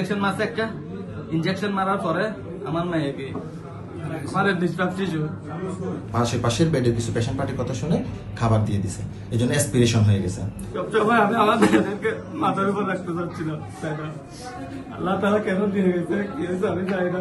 Injection মারছে একটা। Injection মারার পরে আমার মেয়েকে। শিশু বেডের কিছু পেশেন্ট পার্টির কথা শুনে খাবার দিয়ে দিছে। এই জন্য অ্যাসপিরেশন হয়ে গেছে। সবসময় আমি মাথার উপর রাখতে চাচ্ছি না আল্লাহ তারা কেন দিয়ে গেছে? কি আমি জানি না।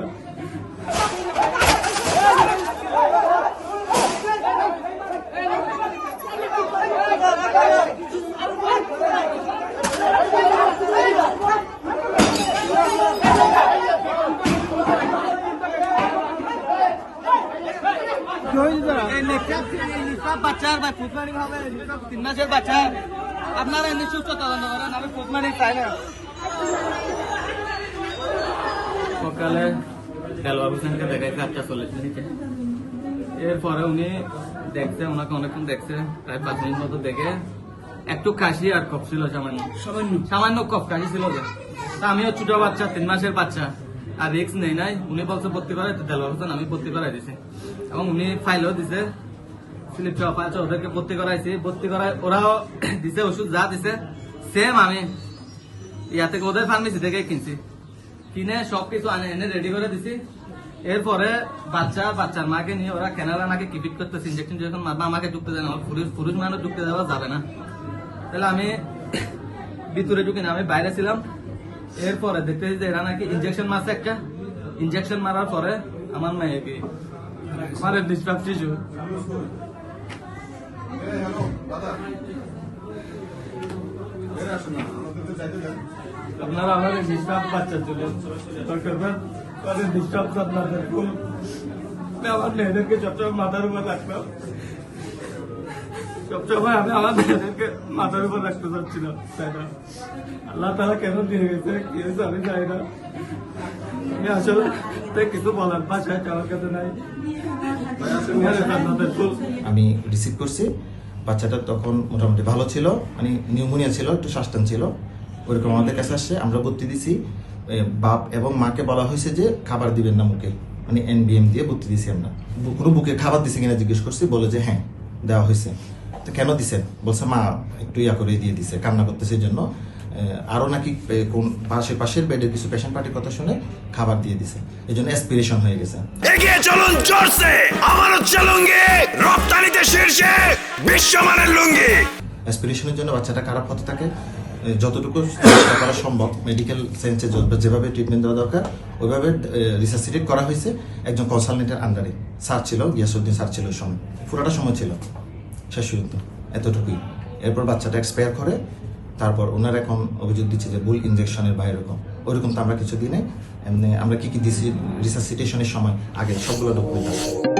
সকালে চল্লিশ মিনিটে। এরপরে উনি দেখছে, ওনাকে অনেকক্ষণ দেখছে, প্রায় পাঁচ মিনিট মতো দেখে একটু কাশি আর কফ ছিল সামান্য। সামান্য কফ, কাশি ছিল তা আমিও ছোট বাচ্চা, তিন মাসের বাচ্চা। আর রিক্স নেই নাই। উনি বলছে, ভর্তি করাই দেলওয়ার হোসেন আমি ভর্তি করাই দিছি। এবং উনি ফাইলও দিছে স্লিপ আছে ওদেরকে ভর্তি করাইছি। ভর্তি করাই, ওরাও দিছে ওষুধ, যা দিছে সেম আমি। ইয়া থেকে ওদের ফার্মেসি থেকে কিনছি। কিনে সবকিছু আনে, এনে রেডি করে দিছি। এরপরে বাচ্চা, বাচ্চার মাকে নিয়ে ওরা কেনারা নাকি কিপিট করতেছে ইঞ্জেকশন যখন মারবা, আমাকে ঢুকতে দেয় না পুরুষ পুরুষ মানুষ ঢুকতে দেওয়া যাবে না। তাহলে আমি ভিতরে ঢুকি না, আমি বাইরে ছিলাম। এরপরে দেখতেছি যে এরা নাকি ইঞ্জেকশন মারছে একটা। ইঞ্জেকশন মারার পরে আমার মেয়েকে আমার ডিস্টার্ব শিশু আপনারা আমাদের ডিস্টার্ব বাচ্চা চলে করবেন। তাদের ডিস্টার্ব আপনাদের আমার মেয়েদেরকে সবসময় মাথার উপর রাখতাম আমি মাথার উপর রাখতে আল্লাহ কেন বলার নাই। আমি রিসিভ করছি। বাচ্চাটা তখন মোটামুটি ভালো ছিল মানে নিউমোনিয়া ছিল, একটু শ্বাসটান ছিল। ওইরকম আমাদের কাছে আসছে, আমরা ভর্তি দিছি। বাপ এবং মাকে বলা হয়েছে যে খাবার দিবেন না মুখে। মানে এনবিএম দিয়ে ভর্তি দিছি আমরা। কোনো বুকে খাবার দিছে কিনা জিজ্ঞেস করছি, বলে যে হ্যাঁ দেওয়া হয়েছে। তো কেন দিছেন বলছে মা একটু ইয়া করে দিয়ে দিছে কান্না করতেছে এই জন্য। আরও নাকি কোন পাশের পাশের বেডের কিছু পেশেন্ট পার্টির কথা শুনে খাবার দিয়ে দিছে। এই জন্য অ্যাসপিরেশন হয়ে গেছে। এগিয়ে চলুন জোরসে আমার হচ্ছে লুঙ্গি! রপ্তানিতে শীর্ষে বিশ্বমানের লুঙ্গি! অ্যাসপিরেশনের জন্য বাচ্চাটা খারাপ হতে থাকে। যতটুকু চেষ্টা করা সম্ভব মেডিকেল সায়েন্সে যেভাবে ট্রিটমেন্ট দেওয়া দরকার ওইভাবে রিসার্সিটেট করা হয়েছে একজন কনসালটেন্টের আন্ডারে স্যার ছিল গিয়াসুদ্দিন স্যার ছিল সময়। পুরোটা সময় ছিল। শেষ পর্যন্ত এতটুকুই। এরপর বাচ্চাটা এক্সপায়ার করে, তারপর ওনারা এখন অভিযোগ দিচ্ছে যে ভুল ইঞ্জেকশনের বা এরকম। ওইরকম তো আমরা কিছু দিনে এমনি আমরা কি কি দিছি রিসার্সিটেশনের সময়, আগে সবগুলো ডকুমেন্ট আছে।